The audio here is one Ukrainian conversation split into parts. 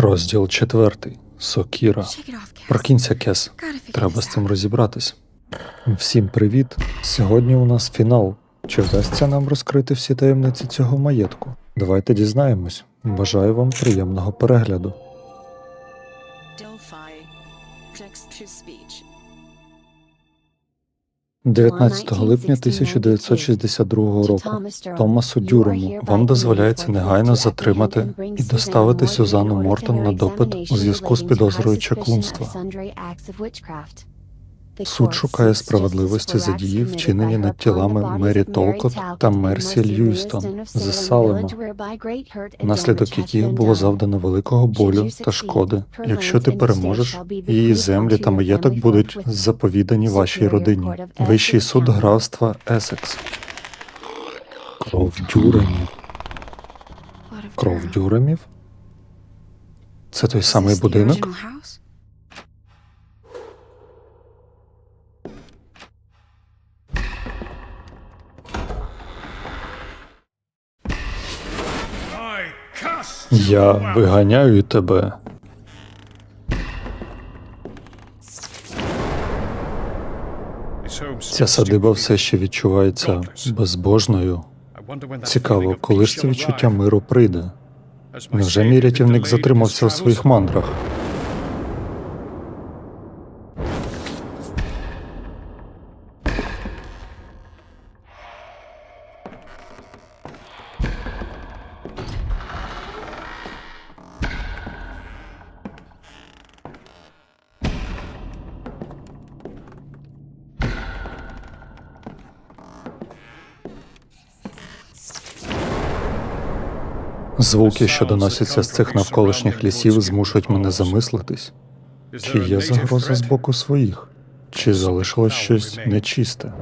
Розділ четвертий. Сокіра. Прокинься, Кес. Треба з цим розібратись. Всім привіт! Сьогодні у нас фінал. Чи вдасться нам розкрити всі таємниці цього маєтку? Давайте дізнаємось. Бажаю вам приємного перегляду. 19 липня 1962 року. Томасу Дюрому вам дозволяється негайно затримати і доставити Сюзанну Мортон на допит у зв'язку з підозрою чаклунства. Суд шукає справедливості за дії, вчинені над тілами Мері Толкот та Мерсі Льюістон з Салема, внаслідок яких було завдано великого болю та шкоди. Якщо ти переможеш, її землі та маєток будуть заповідані вашій родині. Вищий суд графства Есекс. Кров дюремів. Кров дюремів? Це той самий будинок? Я виганяю тебе. Ця садиба все ще відчувається безбожною. Цікаво, коли ж це відчуття миру прийде? Невже мій рятівник затримався у своїх мандрах? Звуки, що доносяться з цих навколишніх лісів, змушують мене замислитись. Чи є загроза з боку своїх? Чи залишилось щось нечисте?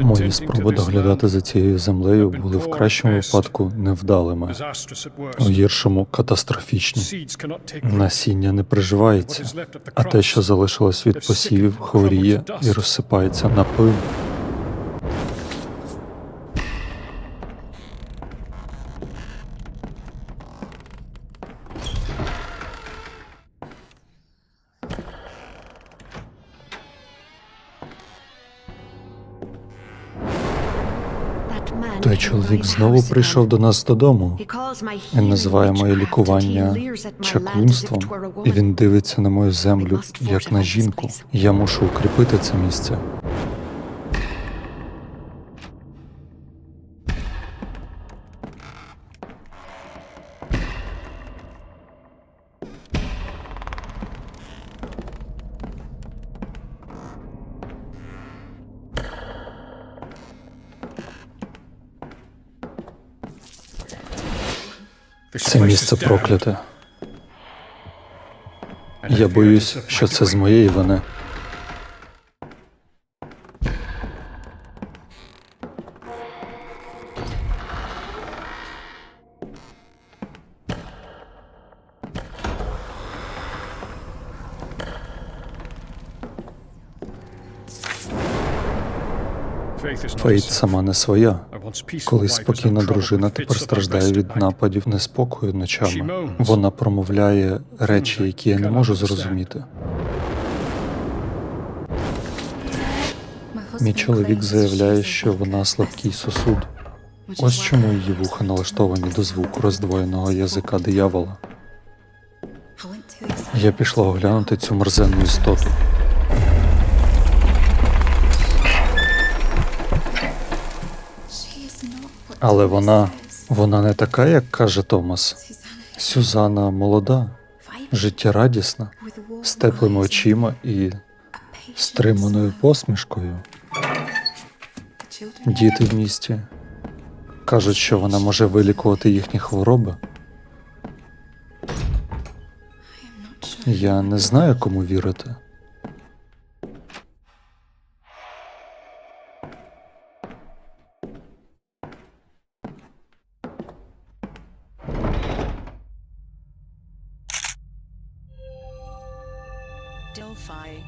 Мої спроби доглядати за цією землею були в кращому випадку невдалими, у гіршому катастрофічні. Насіння не приживається, а те, що залишилось від посівів, хворіє і розсипається на пил. Той чоловік знову прийшов до нас додому. Він називає моє лікування чаклунством, і він дивиться на мою землю як на жінку. Я мушу укріпити це місце. Місце прокляте. Я боюсь, що це з моєї вини. Фейт сама не своя. Колись спокійна дружина тепер страждає від нападів неспокою ночами. Вона промовляє речі, які я не можу зрозуміти. Мій чоловік заявляє, що вона слабкий сосуд. Ось чому її вуха налаштовані до звуку роздвоєного язика диявола. Я пішла оглянути цю мерзенну істоту. Але вона. вона не така, як каже Томас. Сюзанна молода, життєрадісна, з теплими очима і стриманою посмішкою. Діти в місті кажуть, що вона може вилікувати їхні хвороби. Я не знаю, кому вірити. Delphi.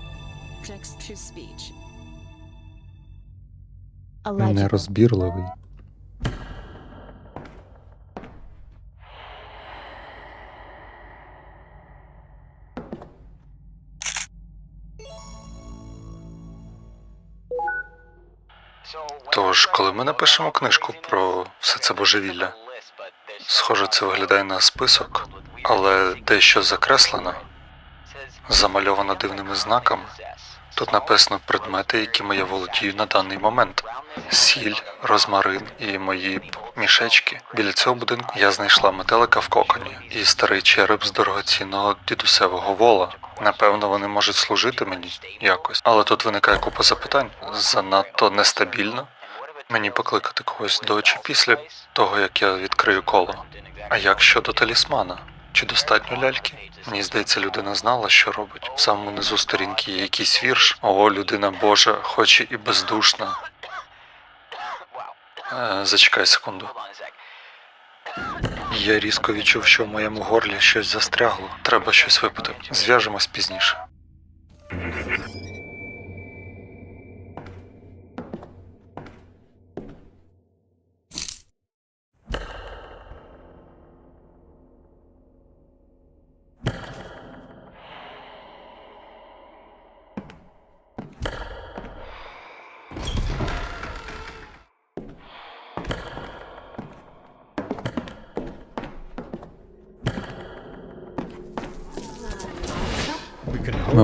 Text to speech. Нерозбірливий. Тож, коли ми напишемо книжку про все це божевілля, схоже, це виглядає на список, але дещо закреслено, замальовано дивними знаками. Тут написано предмети, якими я володію на даний момент: сіль, розмарин і мої мішечки. Біля цього будинку я знайшла метелика в коконі і старий череп з дорогоцінного дідусевого вола. Напевно, вони можуть служити мені якось. Але тут виникає купа запитань. Занадто нестабільно. Мені покликати когось до чи після того, як я відкрию коло. А як щодо талісмана? Чи достатньо ляльки? Мені здається, людина знала, що робить. В самому низу сторінки є якийсь вірш. О, людина Божа, хоч і бездушна. Е, зачекай секунду. Я різко відчув, що в моєму горлі щось застрягло. Треба щось випити. Зв'яжемось пізніше.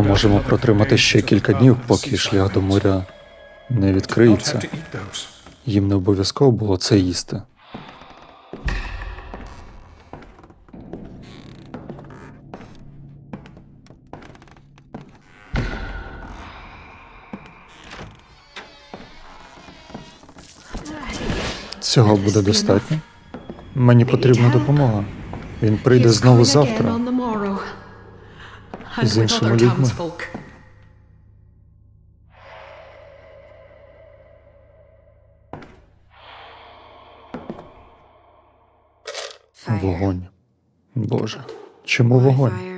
Ми можемо протримати ще кілька днів, поки шлях до моря не відкриється. Їм не обов'язково було це їсти. Цього буде достатньо. Мені потрібна допомога. Він прийде знову завтра. З іншими людьми. Вогонь. Боже, чому вогонь?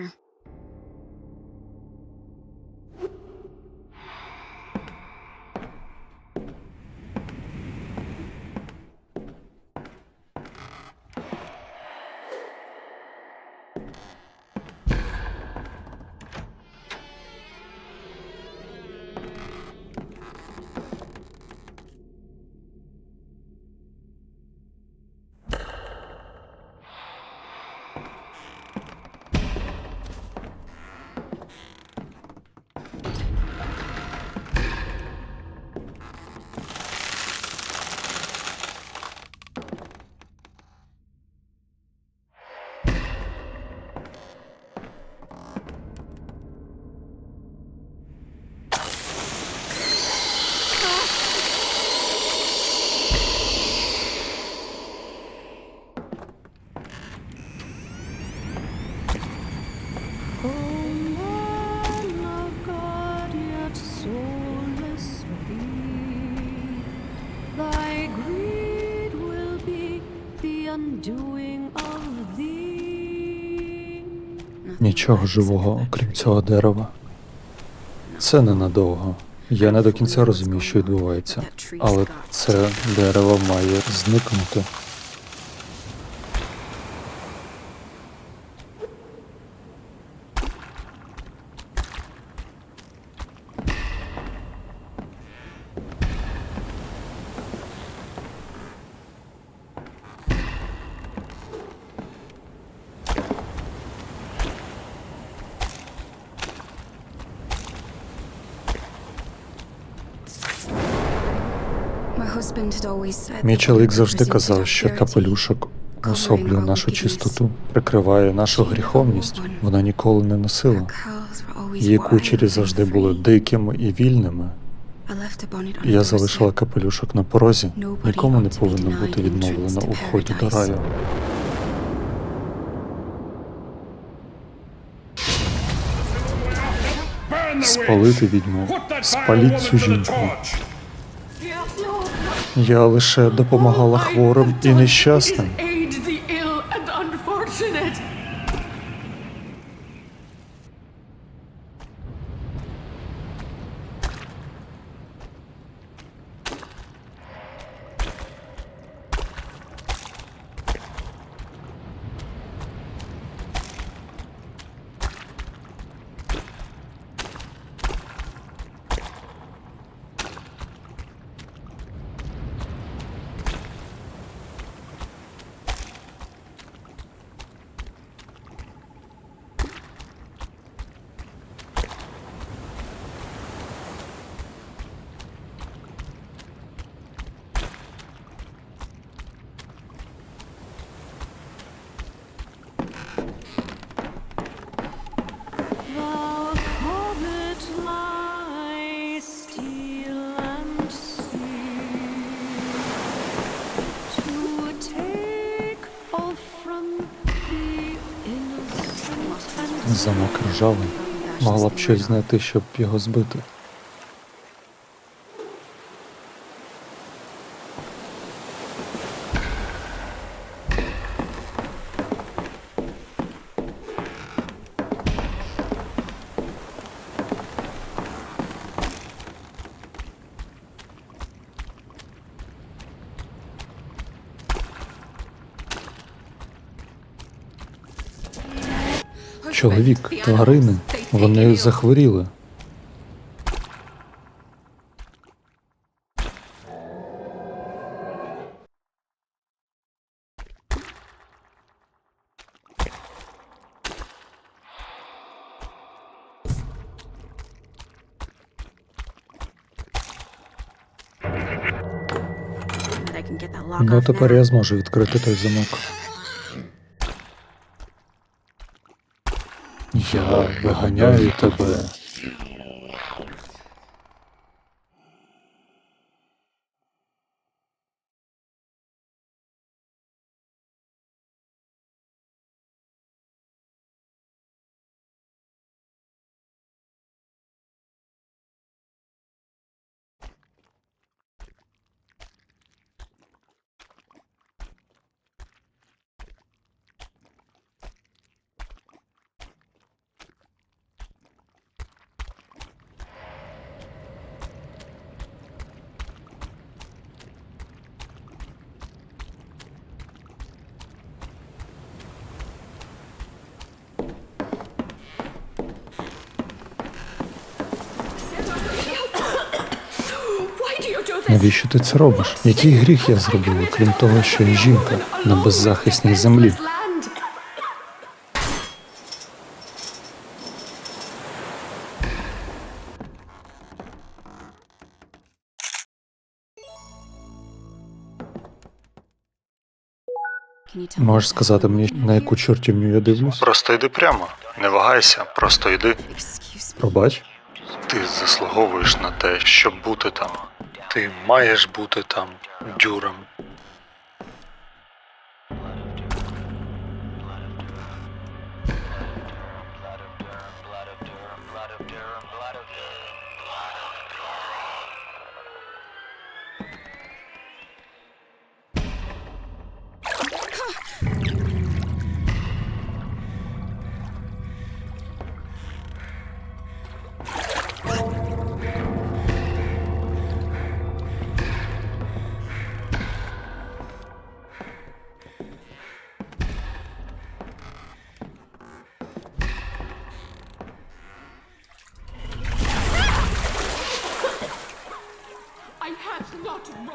Нічого живого, окрім цього дерева. Це ненадовго. Я не до кінця розумію, що відбувається, але це дерево має зникнути. Мій чоловік завжди казав, що капелюшок особлює нашу чистоту, прикриває нашу гріховність. Вона ніколи не носила. Її кучері завжди були дикими і вільними. Я залишила капелюшок на порозі. Нікому не повинно бути відмовлено у вході до раю. Спалити відьму, спаліть цю жінку. Я лише допомагала хворим і нещасним. Замок ржавий. Могла б щось знайти, щоб його збити. Чоловік, тварини, вони захворіли. Ну тепер я зможу відкрити той замок. Я виганяю тебе. Навіщо ти це робиш? Який гріх я зробила, крім того, що я жінка на беззахисній землі? Можеш сказати мені, на яку чортівню я дивлюсь? Просто йди прямо. Не вагайся, просто йди. Пробач. Ти заслуговуєш на те, щоб бути там. Ти маєш бути там, дюрем.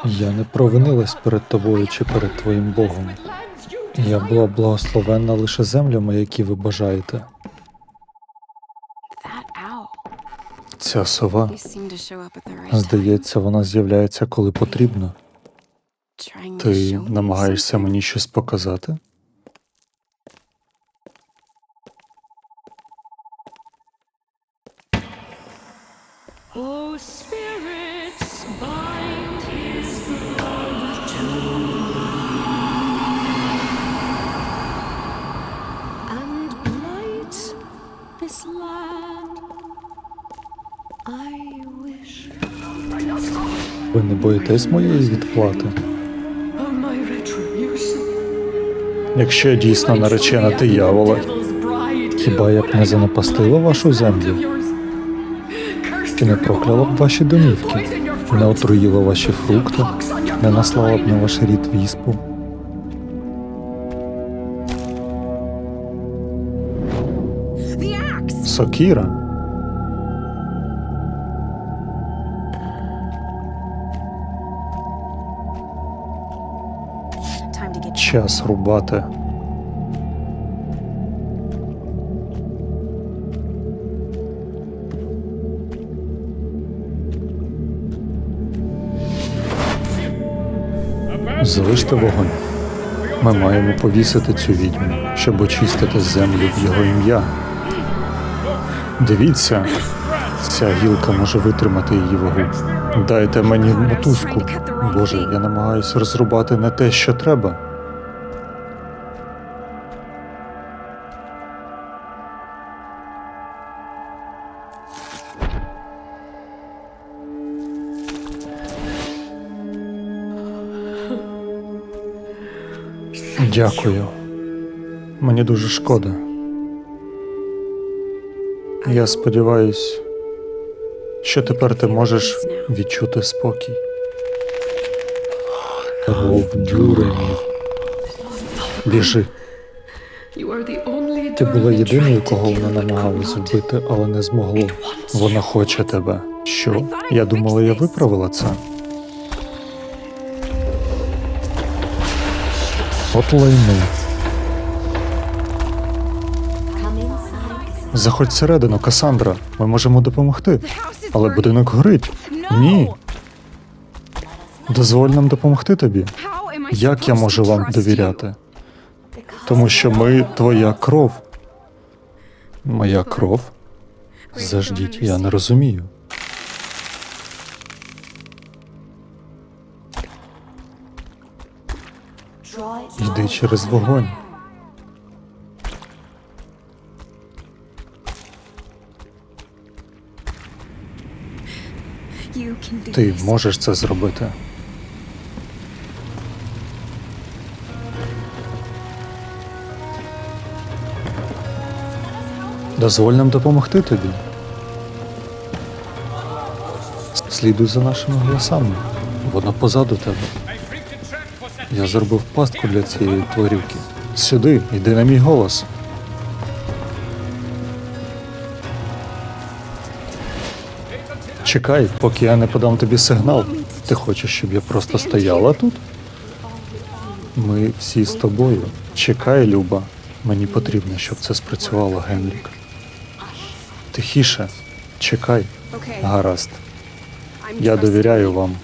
Я не провинилась перед тобою чи перед твоїм Богом. Я була благословенна лише землями, які ви бажаєте. Ця сова, здається, вона з'являється, коли потрібно. Ти намагаєшся мені щось показати? Боїтесь моєї відплати? Якщо я дійсно наречена диявола, хіба я б не занапастила вашу землю? Чи не прокляла б ваші домівки? Не отруїла ваші фрукти? Не наслала б на ваш рід віспу? Сокіра? Час рубати. Залиште вогонь. Ми маємо повісити цю відьму, щоб очистити землю в його ім'я. Дивіться, ця гілка може витримати її вагу. Дайте мені мотузку. Боже, я намагаюся розрубати не те, що треба. Дякую. Мені дуже шкода. Я сподіваюсь, що тепер ти можеш відчути спокій. Говдюрені. Біжи. Ти була єдиною, кого вона намагалась вбити, але не змогло. Вона хоче тебе. Що? Я думала, я виправила це. От. Заходь всередину, Касандра. Ми можемо допомогти. Але будинок горить. Ні. Дозволь нам допомогти тобі. Як я можу вам довіряти? Тому що ми твоя кров. Моя кров? Заждіть, я не розумію. Йди через вогонь. Ти можеш це зробити. Дозволь нам допомогти тобі. Слідуй за нашими голосами. Воно позаду тебе. Я зробив пастку для цієї тварюки. Сюди, йди на мій голос. Чекай, поки я не подам тобі сигнал. Ти хочеш, щоб я просто стояла тут? Ми всі з тобою. Чекай, Люба. Мені потрібно, щоб це спрацювало, Генрік. Тихіше. Чекай. Гаразд. Я довіряю вам.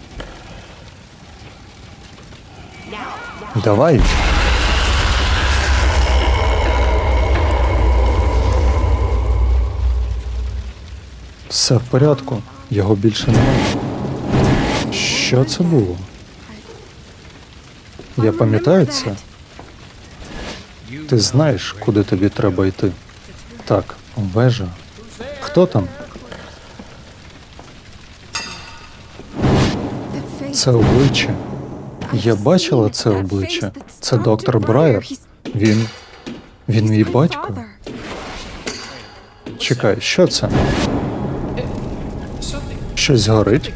Давай. Все в порядку. Його більше немає. Що це було? Я пам'ятаю це. Ти знаєш, куди тобі треба йти. Так, вежа. Хто там? Це обличчя. Я бачила це обличчя. Це доктор Брайер. Він. Він мій батько. Чекай, що це? Щось горить?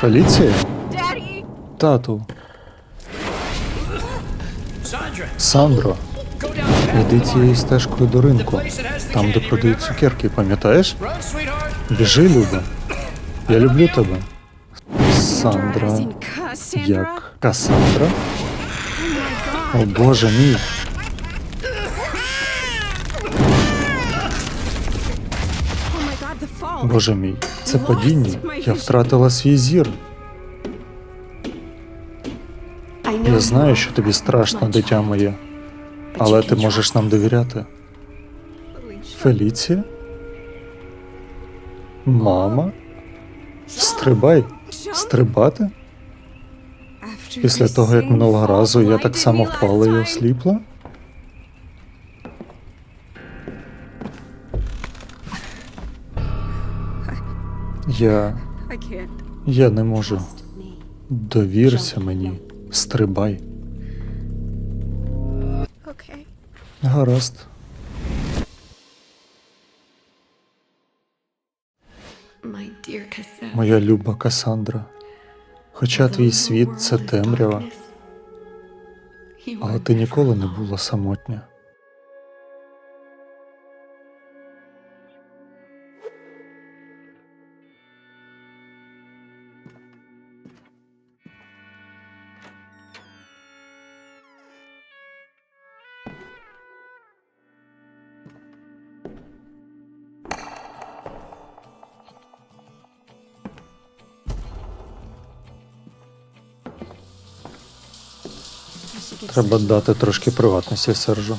Феліція? Тату. Сандро, йди цією стежкою до ринку. Там, де продають цукерки, пам'ятаєш? Біжи, Люба. Я люблю тебе. Сандра. Як Касандра? О боже мій. Боже мій, це падіння. Я втратила свій зір. Я знаю, що тобі страшно, дитя моє, але ти можеш нам довіряти. Феліція? Мама? Стрибай? Стрибати? Після того, як минулого разу я так само впала і осліпла? Я. Я не можу. Довірся мені. Стрибай. Гаразд. Моя люба Касандра. Хоча твій світ це темрява, але ти ніколи не була самотня. Треба дати трошки приватності, Сержу.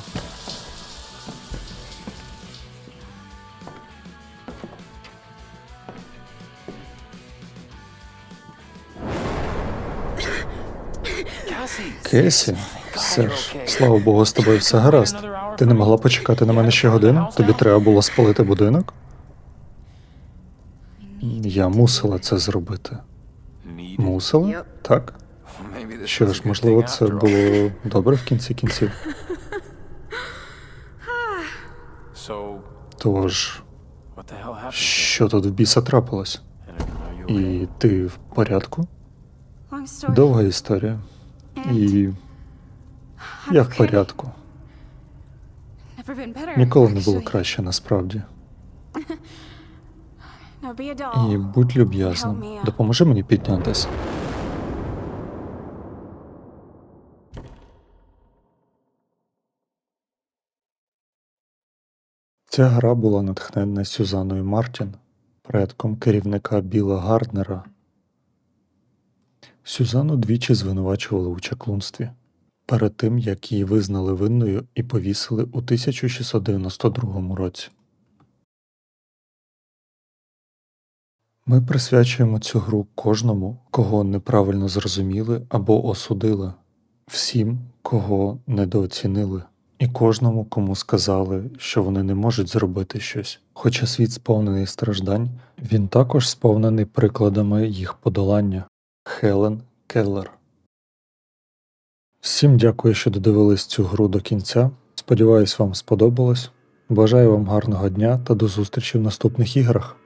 Кесі, Серж, слава Богу, з тобою все гаразд. Ти не могла почекати на мене ще годину? Тобі треба було спалити будинок? Я мусила це зробити. Мусила? Так. Що ж, можливо, це було добре в кінці кінців. Тож, що тут в біса трапилось? І ти в порядку? Довга історія. І я в порядку. Ніколи не було краще насправді. І будь люб'язним, допоможи мені піднятися. Ця гра була натхненна Сюзаною Мартін, предком керівника Біла Гарднера. Сюзану двічі звинувачували у чаклунстві перед тим, як її визнали винною і повісили у 1692 році. Ми присвячуємо цю гру кожному, кого неправильно зрозуміли або осудили, всім, кого недооцінили, і кожному, кому сказали, що вони не можуть зробити щось. Хоча світ сповнений страждань, він також сповнений прикладами їх подолання. Хелен Келлер. Всім дякую, що додивились цю гру до кінця. Сподіваюсь, вам сподобалось. Бажаю вам гарного дня та до зустрічі в наступних іграх.